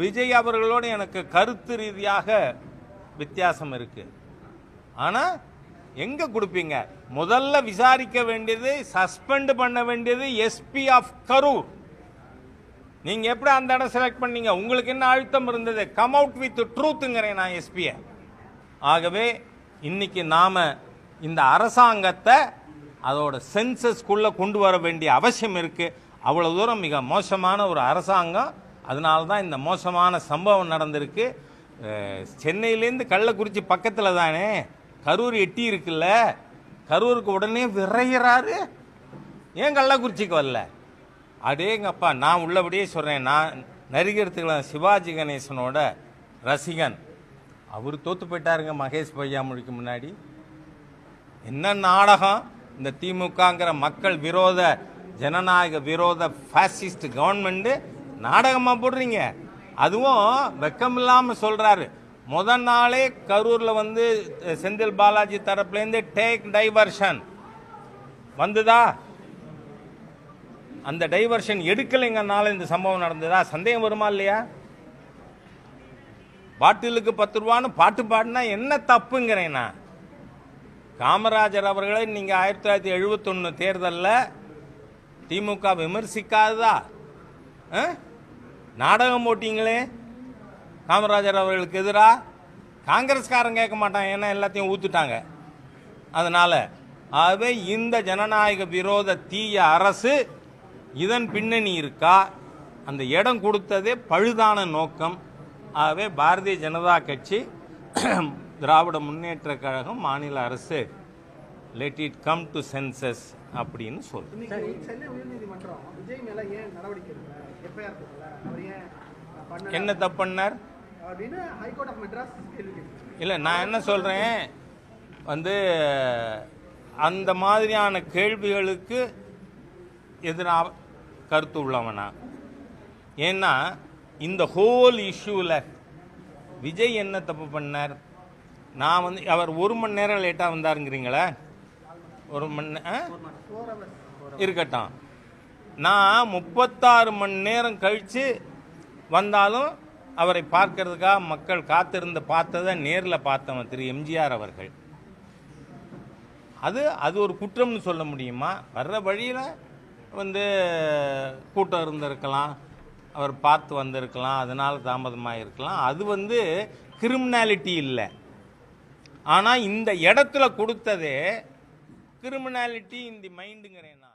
விஜய் அவர்களோடு எனக்கு கருத்து ரீதியாக வித்தியாசம் இருக்குது ஆனால் எங்கே கொடுப்பீங்க? முதல்ல விசாரிக்க வேண்டியது சஸ்பெண்ட் பண்ண வேண்டியது எஸ்பி ஆஃப் கரூர். நீங்கள் எப்படி அந்த இடம் செலக்ட் பண்ணீங்க? உங்களுக்கு என்ன அழுத்தம் இருந்தது? கம் அவுட் வித் ட்ரூத்துங்கிறேன் நான் எஸ்பியை. ஆகவே இன்னைக்கு நாம் இந்த அரசாங்கத்தை அதோட சென்சஸ்குள்ளே கொண்டு வர வேண்டிய அவசியம் இருக்குது அவ்வளோ தூரம் மிக மோசமான ஒரு அரசாங்கம் அதனால தான் இந்த மோசமான சம்பவம் நடந்திருக்கு. சென்னையிலேருந்து கள்ளக்குறிச்சி பக்கத்தில் தானே? கரூர் எட்டி இருக்குல்ல? கரூருக்கு உடனே விரைகிறாரு ஏன் கள்ளக்குறிச்சிக்கு வரல? அடேங்கப்பா நான் உள்ளபடியே சொல்கிறேன் நான் நடிகர் திகழன் சிவாஜி கணேசனோட ரசிகன். அவர் தோத்து போயிட்டாருங்க மகேஷ் பொய்யாமொழிக்கு முன்னாடி. என்ன நாடகம்? இந்த திமுகங்கிற மக்கள் விரோத ஜனநாயக விரோத ஃபேசிஸ்ட் கவர்மெண்ட்டு நாடகமாக போடுறீங்க. அதுவும் வெக்கம் இல்லாமல் சொல்கிறாரு முத நாளே கரூரில் வந்து செந்தில் பாலாஜி தரப்புலேருந்து டேக் டைவர்ஷன். வந்துதா? அந்த டைவர்ஷன் எடுக்கலைங்கனால இந்த சம்பவம் நடந்ததா? சந்தேகம் வருமா இல்லையா? பாட்டிலுக்கு பத்து ரூபான்னு பாட்டு பாடினா என்ன தப்புங்கிறேன் நான். காமராஜர் அவர்களை நீங்கள் ஆயிரத்தி தொள்ளாயிரத்தி எழுபத்தொன்று தேர்தலில் திமுக விமர்சிக்காததா? ஆ? நாடகம் போட்டிங்களே? காமராஜர் அவர்களுக்கு எதிராக காங்கிரஸ்காரன் கேட்க மாட்டான் ஏன்னா எல்லாத்தையும் ஊத்துட்டாங்க. அதனால் ஆகவே இந்த ஜனநாயக விரோத தீய அரசு இதன் பின்னணி இருக்கா? அந்த இடம் கொடுத்ததே பழுதான நோக்கம். ஆகவே பாரதிய ஜனதா கட்சி திராவிட முன்னேற்ற கழகம் மாநில அரசு let it come to census அப்படின்னு பண்ணல? என்ன தப்பு பண்ணார்? இல்லை நான் என்ன சொல்கிறேன் வந்து அந்த மாதிரியான கேள்விகளுக்கு எதிராக கருத்து உள்ளவனா? ஏன்னா இந்த ஹோல் இஷ்யூவில் விஜய் என்ன தப்பு பண்ணார்? நான் வந்து அவர் ஒரு மணி நேரம் லேட்டாக வந்தாருங்கிறீங்களே? ஒரு மணி இருக்கட்டும். நான் முப்பத்தாறு மணி நேரம் கழித்து வந்தாலும் அவரை பார்க்கறதுக்காக மக்கள் காத்திருந்து பார்த்ததை நேரில் பார்த்தவன் திரு எம்ஜிஆர் அவர்கள். அது அது ஒரு குற்றம்னு சொல்ல முடியுமா? வர்ற வழியில் வந்து கூட்டம் இருந்திருக்கலாம். அவர் பார்த்து வந்திருக்கலாம். அதனால் தாமதமாக இருக்கலாம் அது வந்து கிரிமினாலிட்டி இல்லை. ஆனால் இந்த இடத்துல கொடுத்ததே கிரிமினாலிட்டி இந்த மைண்டுங்கிறேன் நான்.